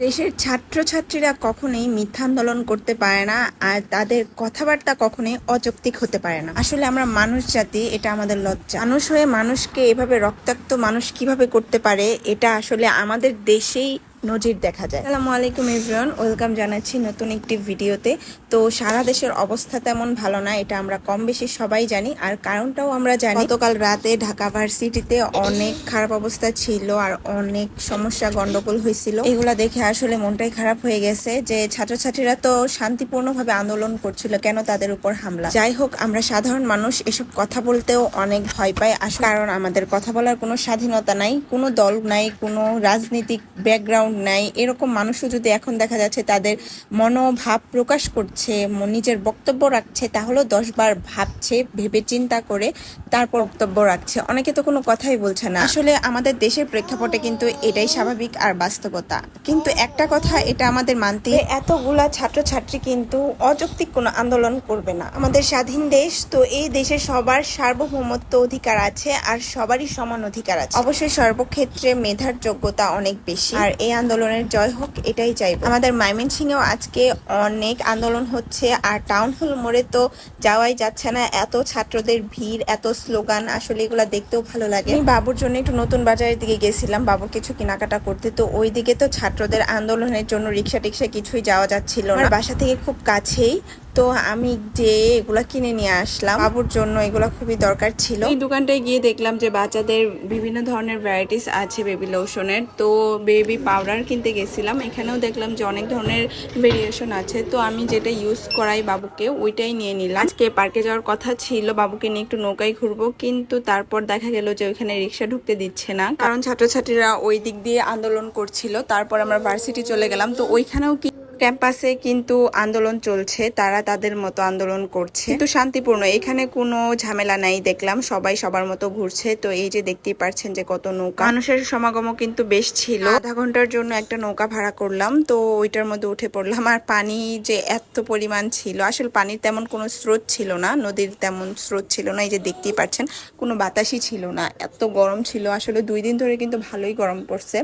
দেশের ছাত্রছাত্রীরা কখনোই মিথ্যা আন্দোলন করতে পারে না আর তাদের কথাবার্তা কখনোই অযৌক্তিক হতে পারে না। আসলে আমরা মানুষ জাতি, এটা আমাদের লজ্জা। মানুষ হয়ে মানুষকে এভাবে রক্তাক্ত মানুষ কীভাবে করতে পারে, এটা আসলে আমাদের দেশেই নজির দেখা যায়। আসসালামু আলাইকুম এভরিওয়ান ওয়েলকাম জানাচ্ছি নতুন একটি ভিডিওতে। তো সারা দেশের অবস্থা তেমন ভালো না, এটা আমরা কম বেশি সবাই জানি। আর কারণটাও আমরা জানি, গতকাল রাতে ঢাকা ভার্সিটিতে অনেক খারাপ অবস্থা ছিল আর অনেক সমস্যা গন্ডগোল হয়েছিল। এগুলা দেখে আসলে মনটাই খারাপ হয়ে গেছে যে ছাত্রছাত্রীরা তো শান্তিপূর্ণভাবে আন্দোলন করছিল, কেন তাদের উপর হামলা? যাই হোক, আমরা সাধারণ মানুষ, এসব কথা বলতেও অনেক ভয় পাই। আস কারণ আমাদের কথা বলার কোনো স্বাধীনতা নাই, কোনো দল নাই, কোনো রাজনৈতিক ব্যাকগ্রাউন্ড নাই। এরকম মানুষও যদি এখন দেখা যাচ্ছে তাদের মনোভাব প্রকাশ করছে নিজের বক্তব্য রাখছে তাহলেও দশবার ভাবছে ভেবে চিন্তা করে তারপর বক্তব্য রাখছে। অনেকে তো কোনো কথাই বলছে না। আসলে আমাদের দেশের প্রেক্ষাপটে কিন্তু এটাই স্বাভাবিক আর বাস্তবতা। কিন্তু একটা কথা এটা আমাদের মানতে এতগুলা ছাত্রছাত্রী কিন্তু অযৌক্তিক কোনো আন্দোলন করবে না। আমাদের স্বাধীন দেশ তো এই দেশে সবার সার্বভৌমত্ব অধিকার আছে আর সবারই সমান অধিকার আছে। অবশ্যই সর্বক্ষেত্রে মেধার যোগ্যতা অনেক বেশি। আর এই আন্দোলনের জয় হোক, এটাই চাইব। আমাদের ময়মনসিংহেও আজকে অনেক আন্দোলন হচ্ছে আর টাউন হল মোড়ে তো যাওয়াই যাচ্ছে না। এত ছাত্রদের ভিড়, এত স্লোগান, আসলে এগুলো দেখতেও ভালো লাগে। আমি বাবুর জন্য একটু নতুন বাজারের দিকে গেছিলাম। বাবু কিছু কেনাকাটা করতে, তো ওই দিকে তো ছাত্রদের আন্দোলনের জন্য রিক্সা টিক্সা কিছুই যাওয়া যাচ্ছিল না। বাসা থেকে খুব কাছেই তো আমি যে এগুলো কিনে নিয়ে আসলাম, বাবুর জন্য এগুলো খুবই দরকার ছিল। এই দোকানটায় গিয়ে দেখলাম যে বাচ্চাদের বিভিন্ন ধরনের ভ্যারাইটিস আছে বেবি লোশনের তো বেবি পাউডার কিনতে গেছিলাম, এখানেও দেখলাম যে অনেক ধরনের ভেরিয়েশন আছে। তো আমি যেটা ইউজ করাই বাবুকে, ওইটাই নিয়ে নিলাম। আজকে পার্কে যাওয়ার কথা ছিল, বাবুকে নিয়ে একটু নৌকায় ঘুরবো, কিন্তু তারপর দেখা গেল যে ওইখানে রিক্সা ঢুকতে দিচ্ছে না। কারণ ছাত্রছাত্রীরা ওই দিক দিয়ে আন্দোলন করছিল, তারপর আমরা ভার্সিটি চলে গেলাম। তো ওইখানেও কি ক্যাম্পাসে কিন্তু আন্দোলন চলছে, তারা তাদের মতো আন্দোলন করছে। কিন্তু শান্তিপূর্ণ, এখানে কোনো ঝামেলা নাই দেখলাম, সবাই সবার মতো ঘুরছে। তো এই যে দেখতেই পাচ্ছেন যে কত নৌকা। মানুষের সমাগমও কিন্তু বেশ ছিল। আধা ঘণ্টার জন্য একটা নৌকা ভাড়া করলাম, তো ওইটার মধ্যে উঠে পড়লাম। আর পানি যে এত পরিমাণ ছিল, আসলে পানির তেমন কোনো স্রোত ছিল না, নদীর তেমন স্রোত ছিল না, এই যে দেখতেই পাচ্ছেন কোনো বাতাসই ছিল না। এত গরম ছিল, আসলে দুই দিন ধরে কিন্তু ভালোই গরম পড়ছে।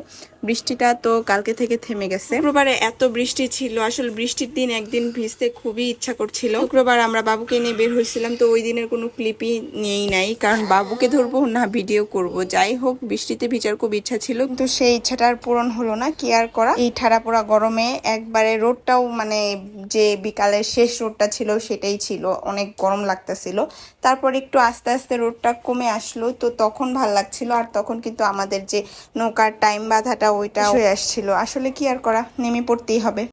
বৃষ্টিটা তো কালকে থেকে থেমে গেছে। শুক্রবারে এত বৃষ্টি ছিল আসলে বৃষ্টির দিন একদিন ভিজতে খুবই ইচ্ছা করছিল। শুক্রবার আমরা বাবুকে নিয়ে বের হয়েছিলাম, তো ওই দিনের কোনো ক্লিপই নেই নাই, কারণ বাবুকে ধরবো না, ভিডিও করব। যাই হোক, বৃষ্টিতে ভিজার খুব ইচ্ছা ছিল, কিন্তু সেই ইচ্ছাটা আর পূরণ হলো না, কি আর করা? এই ঠাড়া পোড়া গরমে একবারে রোডটাও মানে যে বিকালের শেষ রোডটা ছিল, সেটাই ছিল। অনেক গরম লাগতেছিল। তারপর একটু আস্তে আস্তে রোডটা কমে আসলো, তো তখন ভালো লাগছিল, আর তখন কিন্তু আমাদের যে নৌকার টাইম বাধাটা, ওইটা হয়ে আসছিল। আসলে কি আর করা? নেমে পড়তেই হবে।